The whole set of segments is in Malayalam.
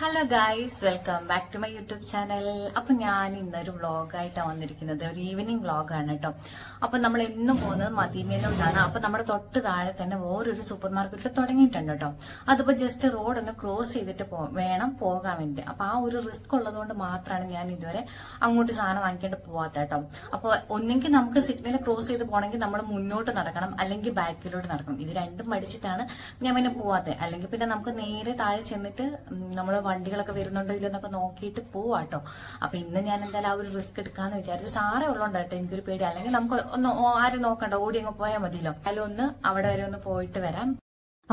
Hello guys welcome back to my YouTube channel അപ്പൊ ഞാൻ ഇന്നൊരു വ്ളോഗായിട്ടാണ് വന്നിരിക്കുന്നത്. ഒരു ഈവനിങ് വ്ളോഗാണ് കേട്ടോ അപ്പൊ നമ്മൾ എന്നും പോകുന്നത് മദീമയിലോട്ടാണ് അപ്പൊ നമ്മുടെ തൊട്ട് താഴെ തന്നെ വേറൊരു സൂപ്പർ മാർക്കറ്റിൽ തുടങ്ങിയിട്ടുണ്ട് കേട്ടോ അതിപ്പോ ജസ്റ്റ് റോഡ് ഒന്ന് ക്രോസ് ചെയ്തിട്ട് വേണം പോകാൻ വേണ്ടി. അപ്പൊ ആ ഒരു റിസ്ക് ഉള്ളതുകൊണ്ട് മാത്രമാണ് ഞാൻ ഇതുവരെ അങ്ങോട്ട് സാധനം വാങ്ങിക്കേണ്ട പോവാത്ത കേട്ടോ അപ്പൊ ഒന്നെങ്കിൽ നമുക്ക് സിഗ്നൽ ക്രോസ് ചെയ്ത് പോകണമെങ്കിൽ നമ്മൾ മുന്നോട്ട് നടക്കണം അല്ലെങ്കിൽ ബാക്കിലോട്ട് നടക്കണം. ഇത് രണ്ടും പഠിച്ചിട്ടാണ് ഞാൻ പിന്നെ പോവാത്തത് അല്ലെങ്കിൽ പിന്നെ നമുക്ക് നേരെ താഴെ ചെന്നിട്ട് നമ്മൾ വണ്ടികളൊക്കെ വരുന്നുണ്ടോ ഇല്ലെന്നൊക്കെ നോക്കിയിട്ട് പോവാട്ടോ. അപ്പൊ ഇന്ന് ഞാൻ എന്തായാലും ആ ഒരു റിസ്ക് എടുക്കാന്ന് വിചാരിച്ചു സാറേ ഉള്ളതുകൊണ്ട് കേട്ടോ എനിക്കൊരു പേടി. അല്ലെങ്കിൽ നമുക്ക് ഒന്ന് ആരും നോക്കണ്ട. ഓടി അങ്ങ് പോയാൽ മതിയല്ലോ. അതിലൊന്ന് അവിടെ വരെ ഒന്ന് പോയിട്ട് വരാം.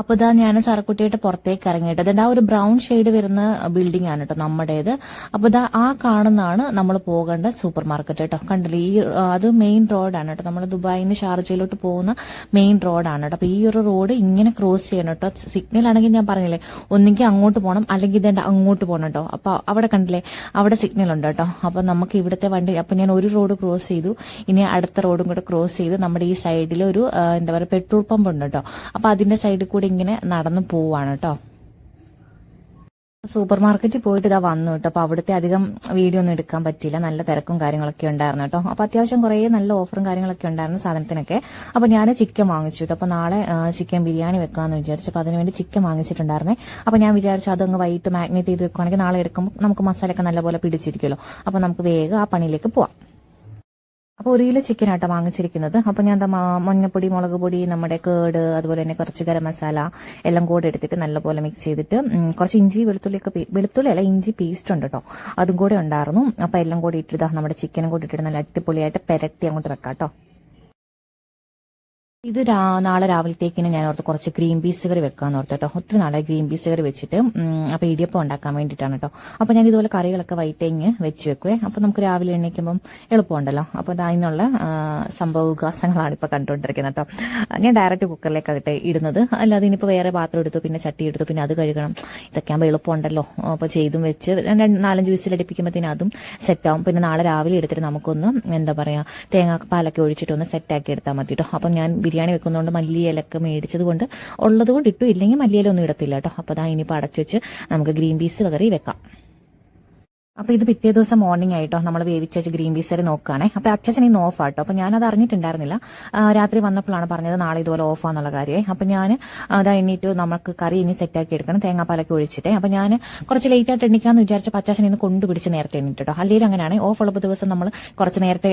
അപ്പൊ ഇതാ ഞാൻ സർക്കുട്ടിയായിട്ട് പുറത്തേക്ക് ഇറങ്ങിയിട്ട് അതായത് ആ ഒരു ബ്രൗൺ ഷെയ്ഡ് വരുന്ന ബിൽഡിംഗ് ആണ് കേട്ടോ നമ്മുടേത്. അപ്പൊ ഇതാ ആ കാണുന്നതാണ് നമ്മൾ പോകേണ്ട സൂപ്പർ മാർക്കറ്റ് കേട്ടോ കണ്ടില്ലേ? ഈ അത് മെയിൻ റോഡാണ് കേട്ടോ നമ്മൾ ദുബായിൽ നിന്ന് ഷാർജയിലോട്ട് പോകുന്ന മെയിൻ റോഡാണ് കേട്ടോ അപ്പൊ ഈ ഒരു റോഡ് ഇങ്ങനെ ക്രോസ് ചെയ്യണം കേട്ടോ സിഗ്നൽ ആണെങ്കിൽ ഞാൻ പറഞ്ഞില്ലേ? ഒന്നെങ്കിൽ അങ്ങോട്ട് പോകണം അല്ലെങ്കിൽ ഇതേണ്ട അങ്ങോട്ട് പോകണം കേട്ടോ അപ്പൊ അവിടെ കണ്ടില്ലേ? അവിടെ സിഗ്നൽ ഉണ്ട് കേട്ടോ അപ്പൊ നമുക്ക് ഇവിടുത്തെ വണ്ടി അപ്പൊ ഞാൻ ഒരു റോഡ് ക്രോസ് ചെയ്തു. ഇനി അടുത്ത റോഡും കൂടെ ക്രോസ് ചെയ്ത് നമ്മുടെ ഈ സൈഡിൽ ഒരു എന്താ പറയുക പെട്രോൾ പമ്പ് ഉണ്ട് കേട്ടോ അപ്പൊ അതിന്റെ സൈഡിൽ കൂടി ഇങ്ങനെ നടന്നു പോവാണ് കേട്ടോ സൂപ്പർ മാർക്കറ്റിൽ പോയിട്ട് ഇതാ വന്നു കേട്ടോ അപ്പൊ അവിടുത്തെ അധികം വീഡിയോ ഒന്നും എടുക്കാൻ പറ്റില്ല നല്ല തിരക്കും കാര്യങ്ങളൊക്കെ ഉണ്ടായിരുന്നു കേട്ടോ അപ്പൊ അത്യാവശ്യം കുറേ നല്ല ഓഫറും കാര്യങ്ങളൊക്കെ ഉണ്ടായിരുന്നു സാധനത്തിനൊക്കെ. അപ്പൊ ഞാൻ ചിക്കൻ വാങ്ങിച്ചു കേട്ടോ അപ്പൊ നാളെ ചിക്കൻ ബിരിയാണി വെക്കാന്ന് വിചാരിച്ചു. അപ്പൊ അതിനുവേണ്ടി ചിക്കൻ വാങ്ങിച്ചിട്ടുണ്ടായിരുന്നേ. അപ്പൊ ഞാൻ വിചാരിച്ചു അതങ്ങ് വൈകിട്ട് മാഗ്നേറ്റ് ചെയ്ത് വെക്കുവാണെങ്കിൽ നാളെ എടുക്കുമ്പോൾ നമുക്ക് മസാലയൊക്കെ നല്ലപോലെ പിടിച്ചിരിക്കുമല്ലോ അപ്പൊ നമുക്ക് വേഗം ആ പണിയിലേക്ക് പോവാം. അപ്പൊ ഒരു കിലോ ചിക്കൻ ആട്ടോ വാങ്ങിച്ചിരിക്കുന്നത്. അപ്പൊ ഞാൻ മഞ്ഞപ്പൊടി മുളക് പൊടി നമ്മുടെ കേട് അതുപോലെ തന്നെ കുറച്ച് ഗരം മസാല എല്ലാം കൂടെ എടുത്തിട്ട് നല്ലപോലെ മിക്സ് ചെയ്തിട്ട് കുറച്ച് ഇഞ്ചി വെളുത്തുള്ളിയൊക്കെ വെളുത്തുള്ളി അല്ല ഇഞ്ചി പേസ്റ്റ് ഉണ്ട് കേട്ടോ അതും കൂടെ ഉണ്ടായിരുന്നു. അപ്പൊ എല്ലാം കൂടി ഇട്ടിട്ട് നമ്മുടെ ചിക്കനും കൂടി ഇട്ടിട്ട് നല്ല അടിപൊളിയായിട്ട് പെരട്ടി അങ്ങോട്ട് വെക്കാം കേട്ടോ ഇത് നാളെ രാവിലത്തേക്കിന് ഞാൻ ഓർത്ത് കുറച്ച് ഗ്രീൻ പീസ് കറി വെക്കാന്ന് ഓർത്ത് കേട്ടോ. ഒത്തിരി നാളെ ഗ്രീൻ പീസ് കറി വെച്ചിട്ട് അപ്പോൾ അപ്പൊ ഇടിയപ്പം ഉണ്ടാക്കാൻ വേണ്ടിയിട്ടാണ് കേട്ടോ. അപ്പോൾ ഞാൻ ഇതുപോലെ കറികളൊക്കെ വൈറ്റേങ്ങ് വെച്ച് വെക്കുവേ. അപ്പോൾ നമുക്ക് രാവിലെ എണീക്കുമ്പോൾ എളുപ്പമുണ്ടല്ലോ. അപ്പോൾ അത് അതിനുള്ള ആ, സംഭവ വികാസങ്ങളാണ് ഇപ്പൊ കണ്ടുകൊണ്ടിരിക്കുന്നത് കേട്ടോ. ഞാൻ ഡയറക്റ്റ് കുക്കറിലേക്കാകട്ടെ ഇടുന്നത്. അല്ലാതെ ഇനിയിപ്പോൾ വേറെ പാത്രം എടുത്തു പിന്നെ ചട്ടി എടുത്തു പിന്നെ അത് കഴുകണം. ഇതൊക്കെ ആകുമ്പോൾ എളുപ്പമുണ്ടല്ലോ. അപ്പൊ ചെയ്തും വെച്ച് രണ്ട് നാലഞ്ച് വിസിലടിപ്പിക്കുമ്പോഴത്തേനും അതും സെറ്റാവും. പിന്നെ നാളെ രാവിലെ എടുത്തിട്ട് നമുക്കൊന്ന് എന്താ പറയാ തേങ്ങാപ്പാലൊക്കെ ഒഴിച്ചിട്ട് ഒന്ന് സെറ്റാക്കി എടുത്താൽ മതി കേട്ടോ. അപ്പൊ ഞാൻ ബിരിയാണി വെക്കുന്നതുകൊണ്ട് മല്ലിയിലൊക്കെ മേടിച്ചത് കൊണ്ട് ഉള്ളത് കൊണ്ട് ഇട്ടു. ഇല്ലെങ്കിൽ മല്ലിയിലൊന്നും ഇടത്തില്ല കേട്ടോ. അപ്പോൾ അതാ ഇനിയിപ്പോൾ അടച്ചു വെച്ച് നമുക്ക് ഗ്രീൻ പീസ് കറി വെക്കാം. അപ്പൊ ഇത് പിറ്റേ ദിവസം മോർണിംഗ് ആയിട്ടോ നമ്മൾ വേവിച്ച വെച്ച് ഗ്രീൻ പീസ് വരെ നോക്കുകയാണെ. അപ്പൊ അച്ഛൻ ഇന്ന് ഓഫ് ആട്ടോ. അപ്പൊ ഞാനത് അറിഞ്ഞിട്ടുണ്ടായിരുന്നില്ല. രാത്രി വന്നപ്പോഴാണ് പറഞ്ഞത് നാളെ ഇതുപോലെ ഓഫാന്നുള്ള കാര്യമേ. അപ്പൊ ഞാൻ അത് എണ്ണീറ്റ് നമുക്ക് കറി ഇനി സെറ്റ് ആക്കി എടുക്കണം. തേങ്ങാപ്പാലൊക്കെ ഒഴിച്ചിട്ടേ. അപ്പൊ ഞാൻ കുറച്ച് ലേറ്റ് ആയിട്ട് എണ്ണിക്കാന്ന് വിചാരിച്ച അച്ഛൻ ഇന്ന് കൊണ്ടുപിടിച്ച് നേരത്തെ എണ്ണിട്ടോ അല്ലെങ്കിൽ അങ്ങനെയാണ് ഓഫ് ഉള്ള ദിവസം നമ്മൾ കുറച്ച് നേരത്തെ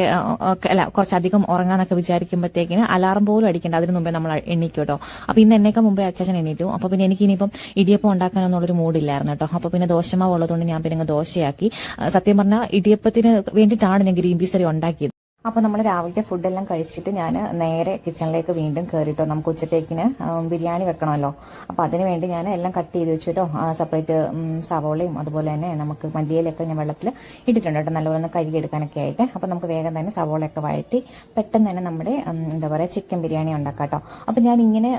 അല്ല കുറച്ചധികം ഉറങ്ങാന്നൊക്കെ വിചാരിക്കുമ്പോഴത്തേക്കിന് അലാറം പോലും അടിക്കേണ്ട. അതിന് മുമ്പേ നമ്മൾ എണ്ണിക്കോട്ടോ കേട്ടോ അപ്പൊ ഇന്ന് എന്നേക്കാൾ മുമ്പേ അച്ചാച്ചൻ എണ്ണീറ്റു അപ്പൊ പിന്നെ എനിക്ക് ഇനിയിപ്പം ഇടിയപ്പം ഉണ്ടാക്കാനൊന്നുള്ളൊരു മൂഡില്ലായിരുന്നു കേട്ടോ അപ്പൊ പിന്നെ ദോശമാവ് ഉള്ളതുകൊണ്ട് ഞാൻ പിന്നെ ദോശയാക്കി. സത്യം പറഞ്ഞാൽ ഇടിയപ്പത്തിന് വേണ്ടിയിട്ടാണ് ഞാൻ ഗ്രീൻ പീസ് ഉണ്ടാക്കിയത്. അപ്പൊ നമ്മൾ രാവിലത്തെ ഫുഡെല്ലാം കഴിച്ചിട്ട് ഞാൻ നേരെ കിച്ചണിലേക്ക് വീണ്ടും കയറിട്ടോ നമുക്ക് ഉച്ചത്തേക്കിന് ബിരിയാണി വെക്കണമല്ലോ. അപ്പോൾ അതിന് വേണ്ടി ഞാൻ എല്ലാം കട്ട് ചെയ്ത് വെച്ചിട്ടോ സെപ്പറേറ്റ് സവോളയും അതുപോലെ തന്നെ നമുക്ക് മല്ലിയിലൊക്കെ ഞാൻ വെള്ളത്തിൽ ഇട്ടിട്ടുണ്ട് കേട്ടോ. നല്ലപോലെ ഒന്ന് കഴുകിയെടുക്കാനൊക്കെ ആയിട്ട്. അപ്പോൾ നമുക്ക് വേഗം തന്നെ സവോളയൊക്കെ വഴറ്റി പെട്ടെന്ന് തന്നെ നമ്മുടെ എന്താ പറയാ ചിക്കൻ ബിരിയാണി ഉണ്ടാക്കാം കേട്ടോ. അപ്പോൾ ഞാൻ ഇങ്ങനെ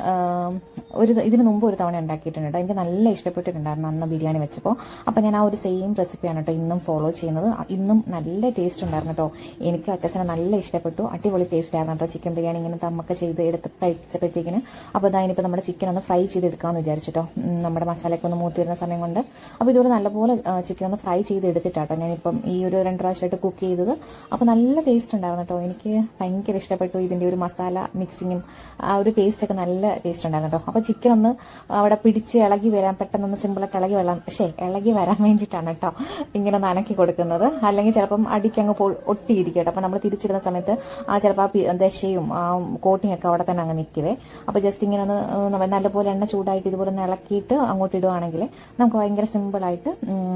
ഒരു ഇതിന് മുമ്പ് ഒരു തവണ ഉണ്ടാക്കിയിട്ടുണ്ട് കേട്ടോ. എനിക്ക് നല്ല ഇഷ്ടപ്പെട്ടിട്ടുണ്ടായിരുന്നു അന്ന് ബിരിയാണി വെച്ചപ്പോൾ അപ്പോൾ ഞാൻ ആ ഒരു സെയിം റെസിപ്പിയാണ് കേട്ടോ ഇന്നും ഫോളോ ചെയ്യുന്നത്. ഇന്നും നല്ല ടേസ്റ്റ് ഉണ്ടായിരുന്നു കേട്ടോ. എനിക്ക് അച്ഛനെ നല്ല ഇഷ്ടപ്പെട്ടു. അടിപൊളി ടേസ്റ്റ് ആയിരുന്നു കേട്ടോ ചിക്കൻ ബിരിയാണി. ഇങ്ങനെ തമ്മൊക്കെ ചെയ്ത് എടുത്ത് കഴിച്ചപ്പോഴത്തേക്കിന്. അപ്പോൾ ഇതാ ഇനിയിപ്പോൾ നമ്മുടെ ചിക്കൻ ഒന്ന് ഫ്രൈ ചെയ്ത് എടുക്കാമെന്ന് വിചാരിച്ചിട്ടോ നമ്മുടെ മസാലയൊക്കെ ഒന്ന് മൂത്ത് വരുന്ന സമയം കൊണ്ട്. അപ്പോൾ ഇതുപോലെ നല്ലപോലെ ചിക്കൻ ഒന്ന് ഫ്രൈ ചെയ്ത് എടുത്തിട്ടാട്ടോ ഞാനിപ്പം ഈ ഒരു രണ്ട് പ്രാവശ്യമായിട്ട് കുക്ക് ചെയ്തത്. അപ്പോൾ നല്ല ടേസ്റ്റ് ഉണ്ടായിരുന്നു കേട്ടോ. എനിക്ക് ഭയങ്കര ഇഷ്ടപ്പെട്ടു ഇതിന്റെ ഒരു മസാല മിക്സിങ്ങും ആ ഒരു ടേസ്റ്റൊക്കെ നല്ല ടേസ്റ്റ് ഉണ്ടായിരുന്നു കേട്ടോ. അപ്പോൾ ചിക്കൻ ഒന്ന് അവിടെ പിടിച്ച് ഇളകി വരാൻ പെട്ടെന്നൊന്ന് സിമ്പിളായിട്ട് ഇളകി വരാം പക്ഷേ ഇളകി വരാൻ വേണ്ടിയിട്ടാണ് കേട്ടോ ഇങ്ങനെ നനക്കി കൊടുക്കുന്നത്. അല്ലെങ്കിൽ ചിലപ്പം അടിക്കങ്ങ് ഒട്ടിയിരിക്കും കേട്ടോ. അപ്പോൾ നമ്മൾ തിരിച്ചിടുന്ന സമയത്ത് ആ ചിലപ്പോൾ ആ ദശയും ആ കോട്ടിംഗ് ഒക്കെ അവിടെ തന്നെ അങ്ങ് നിൽക്കുവേ അപ്പോൾ ജസ്റ്റ് ഇങ്ങനെ ഒന്ന് നല്ലപോലെ എണ്ണ ചൂടായിട്ട് ഇതുപോലെ ഒന്ന് ഇളക്കിയിട്ട് അങ്ങോട്ട് ഇടുവാണെങ്കിൽ നമുക്ക് ഭയങ്കര സിമ്പിളായിട്ട്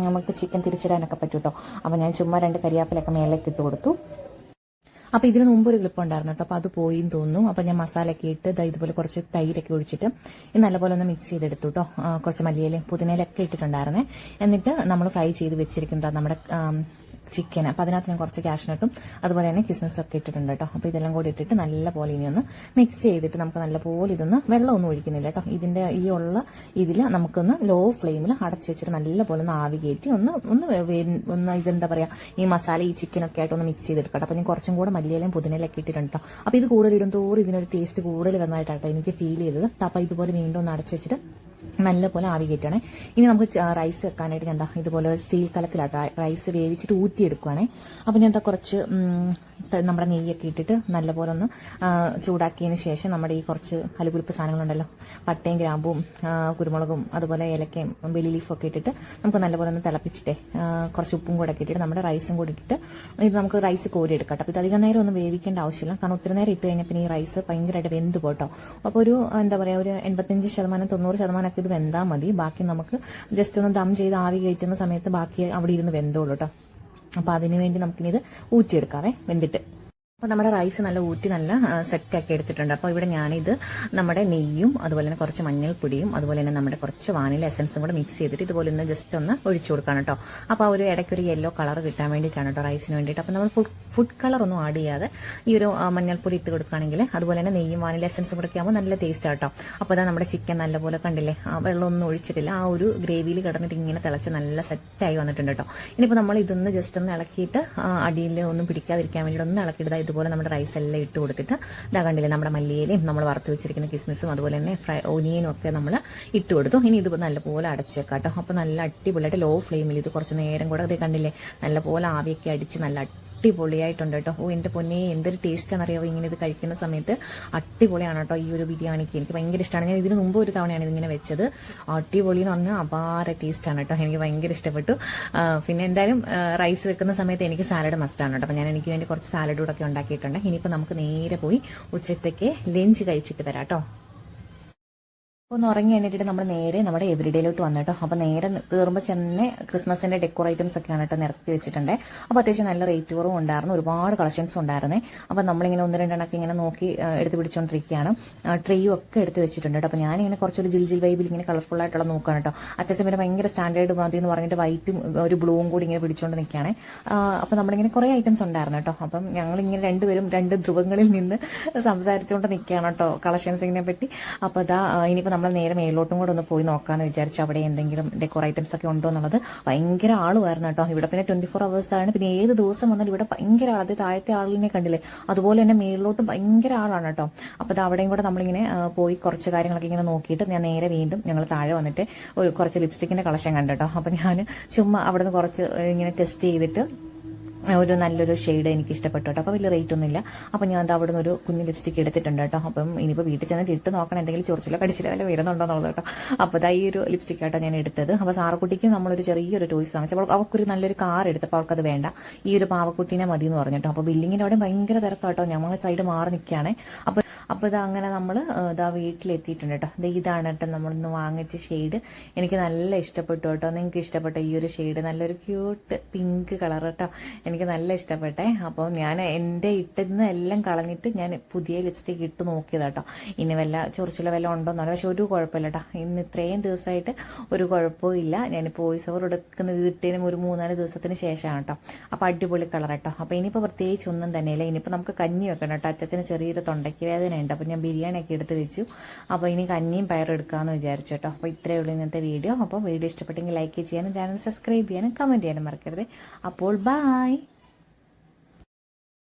നമുക്ക് ചിക്കൻ തിരിച്ചിടാനൊക്കെ പറ്റും കേട്ടോ അപ്പോൾ ഞാൻ ചുമ്മാ രണ്ട് കരിയാപ്പിലൊക്കെ മേലേക്ക് ഇട്ട് കൊടുത്തു. അപ്പൊ ഇതിന് മുമ്പ് ഒരു ക്ലിപ്പ് ഉണ്ടായിരുന്നു കേട്ടോ. അപ്പൊ അത് പോയി തോന്നുന്നു. അപ്പൊ ഞാൻ മസാലയൊക്കെ ഇട്ട് ഇതുപോലെ കുറച്ച് തൈരൊക്കെ ഒഴിച്ചിട്ട് നല്ലപോലെ ഒന്ന് മിക്സ് ചെയ്തെടുത്തു കേട്ടോ. കുറച്ച് മല്ലിയിലയും പുതിനയിലൊക്കെ ഇട്ടിട്ടുണ്ടായിരുന്നേ. എന്നിട്ട് നമ്മൾ ഫ്രൈ ചെയ്ത് വെച്ചിരിക്കുന്നത് നമ്മുടെ ചിക്കൻ അപ്പൊ അതിനകത്ത് ഞാൻ കുറച്ച് കാഷ്നട്ടും അതുപോലെ തന്നെ കിസ്മസ് ഒക്കെ ഇട്ടിട്ടുണ്ട് കേട്ടോ അപ്പൊ ഇതെല്ലാം കൂടി ഇട്ടിട്ട് നല്ലപോലെ ഇനി ഒന്ന് മിക്സ് ചെയ്തിട്ട് നമുക്ക് നല്ലപോലെ ഇതൊന്ന് വെള്ളമൊന്നും ഒഴിക്കുന്നില്ല കേട്ടോ ഇതിന്റെ ഈ ഉള്ള ഇതിൽ നമുക്കൊന്ന് ലോ ഫ്ലെയിമിൽ അടച്ചു വെച്ചിട്ട് നല്ലപോലെ ഒന്ന് ആവി കയറ്റി ഒന്ന് ഒന്ന് ഒന്ന് ഇതെന്താ പറയാ ഈ മസാല ഈ ചിക്കൻ ഒക്കെ ആയിട്ട് ഒന്ന് മിക്സ് ചെയ്തെടുക്കട്ടെ അപ്പൊ ഞാൻ കുറച്ചും കൂടെ മല്ലിയിലും പുതിനയിലൊക്കെ ഇട്ടിട്ടുണ്ട് കേട്ടോ അപ്പൊ ഇത് കൂടുതൽ ഇടും തോറും ഇതിനൊരു ടേസ്റ്റ് കൂടുതൽ വന്നതായിട്ടാട്ടോ എനിക്ക് ഫീൽ ചെയ്തത്. അപ്പൊ ഇതുപോലെ വീണ്ടും ഒന്ന് അടച്ചു വെച്ചിട്ട് നല്ലപോലെ ആവി കയറ്റണേ ഇനി നമുക്ക് റൈസ് വെക്കാനായിട്ട് എന്താ ഇതുപോലെ സ്റ്റീൽ കലത്തിലാട്ടോ റൈസ് വേവിച്ചിട്ട് ഊറ്റിയെടുക്കുവാണേ. അപ്പം ഞാൻ എന്താ കുറച്ച് നമ്മുടെ നെയ്യൊക്കെ ഇട്ടിട്ട് നല്ലപോലെ ഒന്ന് ആ, ചൂടാക്കിയതിന് ശേഷം നമ്മുടെ ഈ കുറച്ച് അലുകുലിപ്പ് സാധനങ്ങളുണ്ടല്ലോ. പട്ടയും ഗ്രാമ്പും കുരുമുളകും അതുപോലെ ഏലക്കയും വെലി ലീഫൊക്കെ ഇട്ടിട്ട് നമുക്ക് നല്ലപോലെ ഒന്ന് തിളപ്പിച്ചിട്ടേ കുറച്ച് ഉപ്പും കൂടെ ഒക്കെ ഇട്ടിട്ട് നമ്മുടെ റൈസും കൂടി ഇട്ടിട്ട് ഇത് നമുക്ക് റൈസ് കോരി എടുക്കാം അപ്പം അപ്പോൾ ഇത് അധികം നേരം ഒന്നും വേവിക്കേണ്ട ആവശ്യമില്ല. കാരണം ഒത്തിരി നേരം ഇട്ട് കഴിഞ്ഞാൽ പിന്നെ ഈ റൈസ് ഭയങ്കരമായിട്ട് വെന്ത് പോട്ടോ. അപ്പോൾ ഒരു എന്താ പറയുക ഒരു എൺപത്തഞ്ച് ശതമാനം തൊണ്ണൂറ് ശതമാനമൊക്കെ ഇത് വെന്താൽ മതി. ബാക്കി നമുക്ക് ജസ്റ്റ് ഒന്ന് ദം ചെയ്ത് ആവി കയറ്റുന്ന സമയത്ത് ബാക്കി അവിടെ ഇരുന്ന് വെന്തോളൂ കേട്ടോ അപ്പോൾ അതിനുവേണ്ടി നമുക്കിനി ഇത് ഊറ്റിയെടുക്കാവേ. വെന്തിട്ട്. അപ്പോൾ നമ്മുടെ റൈസ് നല്ല ഊറ്റി നല്ല സെറ്റ് ആക്കി എടുത്തിട്ടുണ്ട്. അപ്പോൾ ഇവിടെ ഞാനിത് നമ്മുടെ നെയ്യും അതുപോലെ തന്നെ കുറച്ച് മഞ്ഞൾപ്പൊടിയും അതുപോലെ തന്നെ നമ്മുടെ കുറച്ച് വാനില എസൻസും കൂടെ മിക്സ് ചെയ്തിട്ട് ഇതുപോലെ ഒന്ന് ജസ്റ്റ് ഒന്ന് ഒഴിച്ചു കൊടുക്കണം കേട്ടോ അപ്പോൾ ആ ഒരു ഇടയ്ക്കൊരു യെല്ലോ കളർ കിട്ടാൻ വേണ്ടിയിട്ടാണ് കേട്ടോ റൈസിന് വേണ്ടിയിട്ട്. അപ്പോൾ നമ്മൾ ഫുഡ് കളർ ഒന്നും ആഡ് ചെയ്യാതെ ഈ ഒരു മഞ്ഞൾപ്പൊടി ഇട്ട് കൊടുക്കുകയാണെങ്കിൽ അതുപോലെ തന്നെ നെയ്യും വാനില എസൻസും കൂടെ ഒക്കെ ആകുമ്പോൾ നല്ല ടേസ്റ്റ് ആട്ടോ അപ്പോൾ അതാ നമ്മുടെ ചിക്കൻ നല്ലപോലെ കണ്ടില്ലേ ആ വെള്ളമൊന്നും ഒഴിച്ചിട്ടില്ല. ആ ഒരു ഗ്രേവിയിൽ കിടന്നിട്ട് ഇങ്ങനെ തിളച്ച് നല്ല സെറ്റായി വന്നിട്ടുണ്ട് കേട്ടോ ഇനിയിപ്പോൾ നമ്മൾ ഇതൊന്ന് ജസ്റ്റ് ഒന്ന് ഇളക്കിയിട്ട് അടിയിൽ ഒന്നും പിടിക്കാതിരിക്കാൻ വേണ്ടിയിട്ട് ഒന്ന് ഇളക്കിയിട്ട് ഇതുപോലെ നമ്മുടെ റൈസ് എല്ലാം ഇട്ട് കൊടുത്തിട്ട് ഇതാ കണ്ടില്ലേ നമ്മുടെ മല്ലിയിലയും നമ്മൾ വറുത്ത് വെച്ചിരിക്കുന്ന കിസ്മിസും അതുപോലെ തന്നെ ഫ്രൈ ഒനിയനും ഒക്കെ നമ്മൾ ഇട്ട് കൊടുത്തു. ഇനി ഇത് നല്ലപോലെ അടച്ചേക്കാട്ടോ. അപ്പോൾ നല്ല അടിപൊളിയായിട്ട് ലോ ഫ്ലെയിമിൽ ഇത് കുറച്ച് നേരം കൂടെ അത് കണ്ടില്ലേ? നല്ലപോലെ ആവിയൊക്കെ അടിച്ച് നല്ല അടിപൊളിയായിട്ടുണ്ട് കേട്ടോ. ഓ എന്റെ പൊന്നെ എന്തൊരു ടേസ്റ്റ് ആണെന്നറിയാവോ? ഇങ്ങനെ ഇത് കഴിക്കുന്ന സമയത്ത് അടിപൊളിയാണ് കേട്ടോ ഈ ഒരു ബിരിയാണിക്ക്. എനിക്ക് ഭയങ്കര ഇഷ്ടമാണ് ഞാൻ ഇതിന് മുമ്പ് ഒരു തവണയാണ് ഇതിങ്ങനെ വെച്ചത്. അടിപൊളി എന്ന് പറഞ്ഞാൽ അപാര ടേസ്റ്റാണ് കേട്ടോ. എനിക്ക് ഭയങ്കര ഇഷ്ടപ്പെട്ടു. പിന്നെ എന്തായാലും റൈസ് വെക്കുന്ന സമയത്ത് എനിക്ക് സാലഡ് മസ്റ്റാണ് കേട്ടോ. അപ്പോൾ ഞാൻ എനിക്ക് വേണ്ടി കുറച്ച് സാലഡ് കൂടെ ഒക്കെ ഉണ്ടാക്കിയിട്ടുണ്ട്. ഇനിയിപ്പോൾ നമുക്ക് നേരെ പോയി ഉച്ചത്തേക്ക് ലഞ്ച് കഴിച്ചിട്ട് വരാം കേട്ടോ. ഒന്ന് ഉറങ്ങി എണ്ണിട്ട് നമ്മൾ നേരെ നമ്മുടെ എവരിഡേയിലോട്ട് കേട്ടോ. അപ്പോൾ നേരെ കയറുമ്പോൾ ചെന്നെ ക്രിസ്മസിന്റെ ഡെക്കോർ ഐറ്റംസ് ഒക്കെയാണ് കേട്ടോ നിരത്തി വെച്ചിട്ടുണ്ട്. അപ്പോൾ അത്യാവശ്യം നല്ല റേറ്റ് കുറവും ഉണ്ടായിരുന്നു. ഒരുപാട് കളക്ഷൻസ് ഉണ്ടായിരുന്നേ. അപ്പോൾ നമ്മളിങ്ങനെ ഒന്ന് രണ്ടെണ്ണൊക്കെ ഇങ്ങനെ നോക്കി എടുത്ത് പിടിച്ചോണ്ടിരിക്കുകയാണ്. ട്രീയും ഒക്കെ എടുത്ത് വെച്ചിട്ടുണ്ട് കേട്ടോ. ഞാൻ ഞാനിങ്ങനെ കുറച്ചൊരു ജിൽ ജിൽ വൈബിൽ ഇങ്ങനെ കളർഫുൾ ആയിട്ടുള്ള നോക്കുകയാണ് കേട്ടോ. അച്ഛൻ പിന്നെ ഭയങ്കര സ്റ്റാൻഡേർഡ് മതി എന്ന് പറഞ്ഞിട്ട് വൈറ്റും ഒരു ബ്ലൂവും കൂടി ഇങ്ങനെ പിടിച്ചുകൊണ്ട് നിൽക്കുകയാണ്. അപ്പോൾ നമ്മളിങ്ങനെ കുറേ ഐറ്റംസ് ഉണ്ടായിരുന്നു കേട്ടോ. അപ്പം ഞങ്ങൾ ഇങ്ങനെ രണ്ടുപേരും രണ്ട് ധ്രുവങ്ങളിൽ നിന്ന് സംസാരിച്ചുകൊണ്ട് നിൽക്കുകയാണ് കേട്ടോ കളക്ഷൻസിനെ പറ്റി. അപ്പോൾ അതാ ഇനിയിപ്പോൾ ഇനിയിപ്പോ നമ്മൾ നേരെ മേലോട്ടും കൂടെ ഒന്ന് പോയി നോക്കാന്ന് വിചാരിച്ചു അവിടെ എന്തെങ്കിലും ഡെക്കോർ ഐറ്റംസ് ഒക്കെ ഉണ്ടോ എന്നുള്ളത് ഭയങ്കര ആളുമായിരുന്നു കേട്ടോ. ഇവിടെ പിന്നെ ട്വന്റി ഫോർ അവേഴ്സ് ആണ്. പിന്നെ ഏത് ദിവസം വന്നാലും ഇവിടെ ഭയങ്കര ആൾ താഴത്തെ ആളിനെ കണ്ടില്ലേ? അതുപോലെ തന്നെ മേലോട്ടും ഭയങ്കര ആളാണ് കേട്ടോ. അപ്പൊ അത് അവിടെയും കൂടെ നമ്മളിങ്ങനെ പോയി കുറച്ച് കാര്യങ്ങളൊക്കെ ഇങ്ങനെ നോക്കിയിട്ട് ഞാൻ നേരെ വീണ്ടും ഞങ്ങൾ താഴെ വന്നിട്ട് ഒരു കുറച്ച് ലിപ്സ്റ്റിക്കിന്റെ കളക്ഷൻ കണ്ടു കേട്ടോ. അപ്പൊ ഞാൻ ചുമ്മാ അവിടെ നിന്ന് കുറച്ച് ഇങ്ങനെ ടെസ്റ്റ് ചെയ്തിട്ട് ഒരു നല്ലൊരു ഷെയ്ഡ് എനിക്ക് ഇഷ്ടപ്പെട്ടു കേട്ടോ. അപ്പോൾ വലിയ റേറ്റ് ഒന്നുമില്ല. അപ്പോൾ ഞാൻ അത് അവിടെ നിന്ന് ഒരു കുഞ്ഞു ലിപ്സ്റ്റിക് എടുത്തിട്ടുണ്ട് കേട്ടോ. അപ്പം ഇനിയിപ്പോൾ വീട്ടിൽ ചെന്നിട്ട് ഇട്ട് നോക്കണം. എന്തെങ്കിലും ചൊറിച്ചിലോ കടിച്ചിലോ വല്ല വരുന്നുണ്ടോ എന്നുള്ളത് കേട്ടോ. അപ്പോൾ അതാ ഈ ഒരു ലിപ്സ്റ്റിക് ആട്ടോ ഞാൻ എടുത്തത്. അപ്പോൾ സാറക്കുട്ടിക്ക് നമ്മളൊരു ചെറിയൊരു ടോയ്സ് വാങ്ങിച്ചു. അപ്പോൾ അവൾക്കൊരു നല്ലൊരു കാർ എടുത്തപ്പോൾ അവർക്കത് വേണ്ട. ഈ ഒരു പാവക്കുട്ടീനെ മതി എന്ന് പറഞ്ഞിട്ടോ അപ്പോൾ ബില്ലിങ്ങിന്റെ അവിടെ ഭയങ്കര തിരക്കാട്ടോ ഞങ്ങൾ സൈഡ് മാറി നിൽക്കുകയാണ് അപ്പോൾ അപ്പോൾ ഇത് അങ്ങനെ നമ്മൾ ഇതാ വീട്ടിലെത്തിയിട്ടുണ്ട് കേട്ടോ ഇത് ഇതാണ് കേട്ടോ നമ്മളിന്ന് വാങ്ങിച്ച ഷെയ്ഡ്. എനിക്ക് നല്ല ഇഷ്ടപ്പെട്ടു കേട്ടോ നിങ്ങൾക്ക് ഇഷ്ടപ്പെട്ട ഈ ഒരു ഷെയ്ഡ്. നല്ലൊരു ക്യൂട്ട് പിങ്ക് കളർ കേട്ടോ എനിക്ക് നല്ല ഇഷ്ടപ്പെട്ടേ. അപ്പോൾ ഞാൻ എന്റെ ഇട്ടുന്ന എല്ലാം കളഞ്ഞിട്ട് ഞാൻ പുതിയ ലിപ്സ്റ്റിക് ഇട്ട് നോക്കിയതാ കേട്ടോ ഇനി വല്ല ചൊറിച്ചിലോ വല്ല ഉണ്ടോന്നല്ല പക്ഷെ ഒരു കുഴപ്പമില്ല കേട്ടോ ഇന്ന് ഇത്രയും ദിവസമായിട്ട് ഒരു കുഴപ്പവും ഇല്ല. ഞാൻ വോയിസ് ഓവർ എടുക്കുന്നത് ഇതിട്ടതിനും ഒരു മൂന്നാൽ ദിവസത്തിന് ശേഷമാണ് കേട്ടോ അപ്പോൾ അടിപൊളി കളർ കേട്ടോ അപ്പോൾ ഇനിയിപ്പോൾ പ്രത്യേകിച്ച് ഒന്നും തന്നെയില്ല. ഇനിയിപ്പോൾ നമുക്ക് കഞ്ഞി വെക്കണം കേട്ടോ അച്ചച്ചന് ചെറിയൊരു തൊണ്ടയ്ക്ക് വേദന ഉണ്ട് അപ്പോൾ ഞാൻ ബിരിയാണിയൊക്കെ എടുത്ത് വെച്ചു. അപ്പോൾ ഇനി കഞ്ഞിയും പയറും എടുക്കാമെന്ന് വിചാരിച്ചു കേട്ടോ. അപ്പോൾ ഇത്രയേ ഉള്ളൂ ഇന്നത്തെ വീഡിയോ. അപ്പോൾ വീഡിയോ ഇഷ്ടപ്പെട്ടെങ്കിൽ ലൈക്ക് ചെയ്യാനും ചാനൽ സബ്സ്ക്രൈബ് ചെയ്യാനും കമന്റ് ചെയ്യാനും മറക്കരുത്. അപ്പോൾ ബായ്